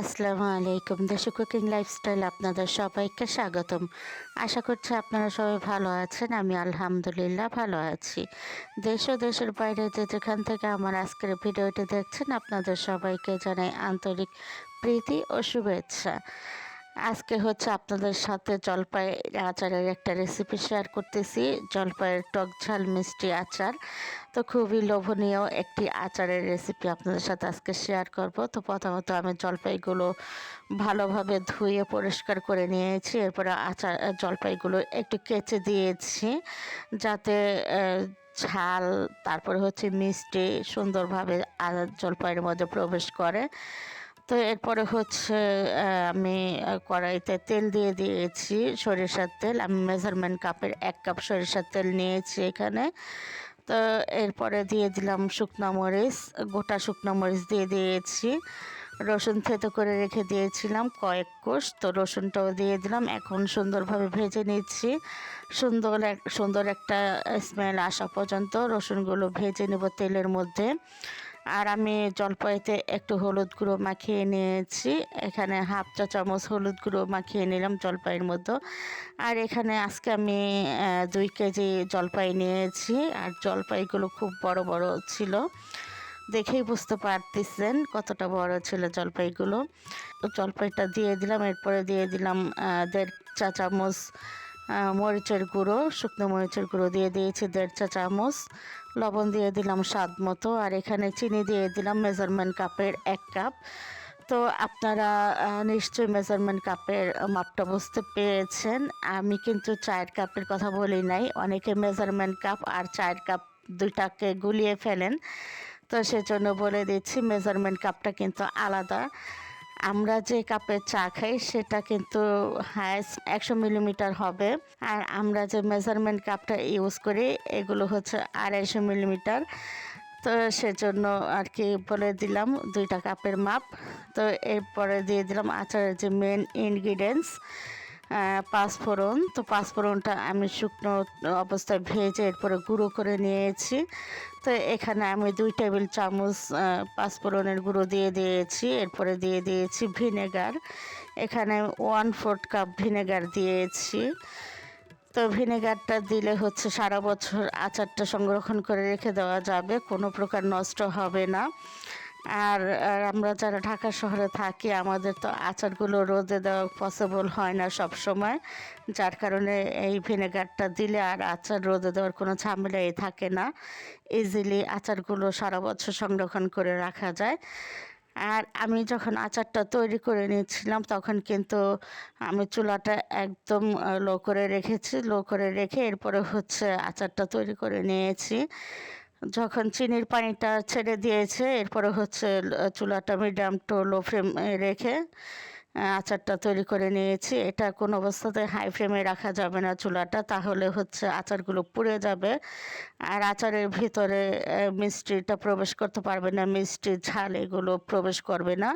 আসসালামু আলাইকুম। দেশে কুকিং লাইফস্টাইল আপনাদের সবাইকে স্বাগতম। আশা করছি আপনারা সবাই ভালো আছেন, আমি আলহামদুলিল্লাহ ভালো আছি। দেশ ও দেশের বাইরে যে যেখান থেকে আমার আজকের ভিডিওটি দেখছেন, আপনাদের সবাইকে জানাই আন্তরিক প্রীতি ও শুভেচ্ছা। আজকে হচ্ছে আপনাদের সাথে জলপাই আচারের একটা রেসিপি শেয়ার করতেছি। জলপাইয়ের টক ঝাল মিষ্টি আচার। তো খুবই লোভনীয় একটি আচারের রেসিপি আপনাদের সাথে আজকে শেয়ার করব। তো প্রথমত আমি জলপাইগুলো ভালোভাবে ধুয়ে পরিষ্কার করে নিয়েছি। এরপরে আচার, জলপাইগুলো একটু কেচে দিয়েছি যাতে ঝাল, তারপরে হচ্ছে মিষ্টি সুন্দরভাবে জলপাইয়ের মধ্যে প্রবেশ করে। তো এরপরে হচ্ছে আমি কড়াইতে তেল দিয়ে দিয়েছি সরিষার তেল। আমি মেজারমেন্ট কাপের এক কাপ সরিষার তেল নিয়েছি এখানে। তো এরপরে দিয়ে দিলাম শুকনো মরিচ, গোটা শুকনো মরিচ দিয়ে দিয়েছি। রসুন থেতো করে রেখে দিয়েছিলাম কয়েক কোষ, তো রসুনটাও দিয়ে দিলাম। এখন সুন্দরভাবে ভেজে নিচ্ছি। সুন্দর সুন্দর একটা স্মেল আসা পর্যন্ত রসুনগুলো ভেজে নেব তেলের মধ্যে। আর আমি জলপাইতে একটু হলুদ গুঁড়ো মাখিয়ে নিয়েছি। এখানে হাফ চা চামচ হলুদ গুঁড়ো মাখিয়ে নিলাম জলপাইয়ের মতো আর এখানে আজকে আমি দুই কেজি জলপাই নিয়েছি। আর জলপাইগুলো খুব বড় বড় ছিল। দেখেই বুঝতে পারতেছেন কতটা বড় ছিল জলপাইগুলো। জলপাইটা দিয়ে দিলাম, এরপরে দিয়ে দিলাম দেড় চা চামচ মরিচের গুঁড়ো, শুকনো মরিচের গুঁড়ো দিয়ে দিয়েছি দেড় চা চামচ। লবণ দিয়ে দিলাম স্বাদ মতো। আর এখানে চিনি দিয়ে দিলাম মেজারমেন্ট কাপের এক কাপ। তো আপনারা নিশ্চয়ই মেজারমেন্ট কাপের মাপটা বুঝতে পেরেছেন। আমি কিন্তু চায়ের কাপের কথা বলি নাই। অনেকে মেজারমেন্ট কাপ আর চায়ের কাপ দুইটাকে গুলিয়ে ফেলেন। তো সেজন্য বলে দিচ্ছি, মেজারমেন্ট কাপটা কিন্তু আলাদা। আমরা যে কাপে চা খাই সেটা কিন্তু হায়েস্ট একশো মিলিমিটার হবে। আর আমরা যে মেজারমেন্ট কাপটা ইউজ করি, এগুলো হচ্ছে আড়াইশো মিলিমিটার তো সেজন্য আর কি বলে দিলাম, দুইটা কাপের মাপ। তো এরপরে দিয়ে দিলাম আচারের যে মেন ইনগ্রিডিয়েন্টস পাঁচফোড়ন। তো পাঁচফোড়নটা আমি শুকনো অবস্থায় ভেজে এরপরে গুঁড়ো করে নিয়েছি। তো এখানে আমি দুই টেবিল চামচ পাঁচফোড়নের গুঁড়ো দিয়ে দিয়েছি। এরপরে দিয়ে দিয়েছি ভিনেগার। এখানে ওয়ান ফোর্থ কাপ ভিনেগার দিয়েছি। তো ভিনেগারটা দিলে হচ্ছে সারা বছর আচারটা সংরক্ষণ করে রেখে দেওয়া যাবে, কোনো প্রকার নষ্ট হবে না। আর আমরা যারা ঢাকা শহরে থাকি, আমাদের তো আচারগুলো রোদে দেওয়া পসিবল হয় না সব সময় যার কারণে এই ভিনেগারটা দিলে আর আচার রোদে দেওয়ার কোনো ঝামেলাই থাকে না। ইজিলি আচারগুলো সারা বছর সংরক্ষণ করে রাখা যায়। আর আমি যখন আচারটা তৈরি করে নিয়েছিলাম, তখন কিন্তু আমি চুলাটা একদম লো করে রেখেছি লো করে রেখে এরপরে হচ্ছে আচারটা তৈরি করে নিয়েছি। যখন চিনির পানিটা ছেড়ে দিয়েছে, এরপরে হচ্ছে চুলাটা মিডিয়াম টু লো ফ্লেম রেখে আচারটা তৈরি করে নিয়েছি। এটা কোনো অবস্থাতে হাই ফ্লেমে রাখা যাবে না চুলাটা, তাহলে হচ্ছে আচারগুলো পুড়ে যাবে। আর আচারের ভিতরে মিষ্টিটা প্রবেশ করতে পারবে না, মিষ্টি ঝাল এগুলো প্রবেশ করবে না।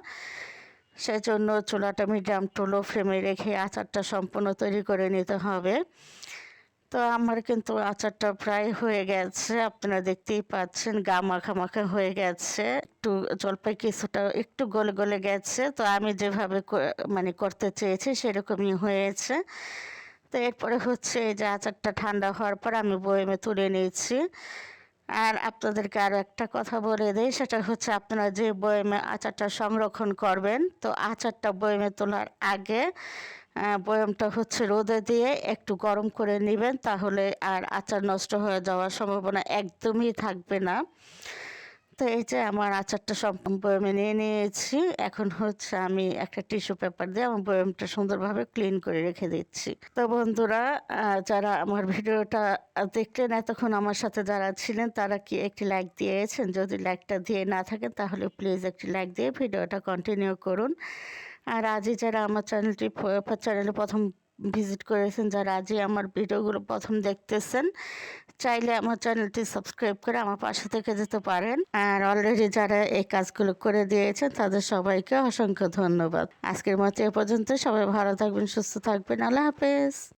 সেজন্য চুলাটা মিডিয়াম টু লো ফ্লেমে রেখে আচারটা সম্পূর্ণ তৈরি করে নিতে হবে। তো আমার কিন্তু আচারটা প্রায় হয়ে গেছে, আপনারা দেখতেই পাচ্ছেন গা মাখা মাখা হয়ে গেছে, একটু জলপাই কিছুটা একটু গলে গলে গেছে, তো আমি যেভাবে মানে করতে চেয়েছি সেরকমই হয়েছে। তো এরপরে হচ্ছে এই যে আচারটা ঠান্ডা হওয়ার পর আমি বয়েমে তুলে নিয়েছি। আর আপনাদেরকে আরও একটা কথা বলে দিই, সেটা হচ্ছে আপনারা যে বয়েমে আচারটা সংরক্ষণ করবেন, তো আচারটা বয়েমে তোলার আগে বয়ামটা হচ্ছে রোদে দিয়ে একটু গরম করে নেবেন, তাহলে আর আচার নষ্ট হয়ে যাওয়ার সম্ভাবনা একদমই থাকবে না। তো এই যে আমার আচারটা সব বয়ামে নিয়ে নিয়েছি, এখন হচ্ছে আমি একটা টিস্যু পেপার দিয়ে আমার বয়ামটা সুন্দরভাবে ক্লিন করে রেখে দিচ্ছি। তো বন্ধুরা যারা আমার ভিডিওটা দেখলেন, এতক্ষণ আমার সাথে যারা ছিলেন, তারা কি একটি লাইক দিয়েছেন? যদি লাইকটা দিয়ে না থাকেন, তাহলে প্লিজ একটি লাইক দিয়ে ভিডিওটা কন্টিনিউ করুন। আর আজই যারা আমার চ্যানেলটি চ্যানেলে প্রথম ভিজিট করেছেন, যারা আজই আমার ভিডিওগুলো প্রথম দেখতেছেন, চাইলে আমার চ্যানেলটি সাবস্ক্রাইব করে আমার পাশে থেকে যেতে পারেন। আর অলরেডি যারা এই কাজগুলো করে দিয়েছেন, তাদের সবাইকে অসংখ্য ধন্যবাদ। আজকের মতো এ পর্যন্ত, সবাই ভালো থাকবেন, সুস্থ থাকবেন, আল্লাহ হাফেজ।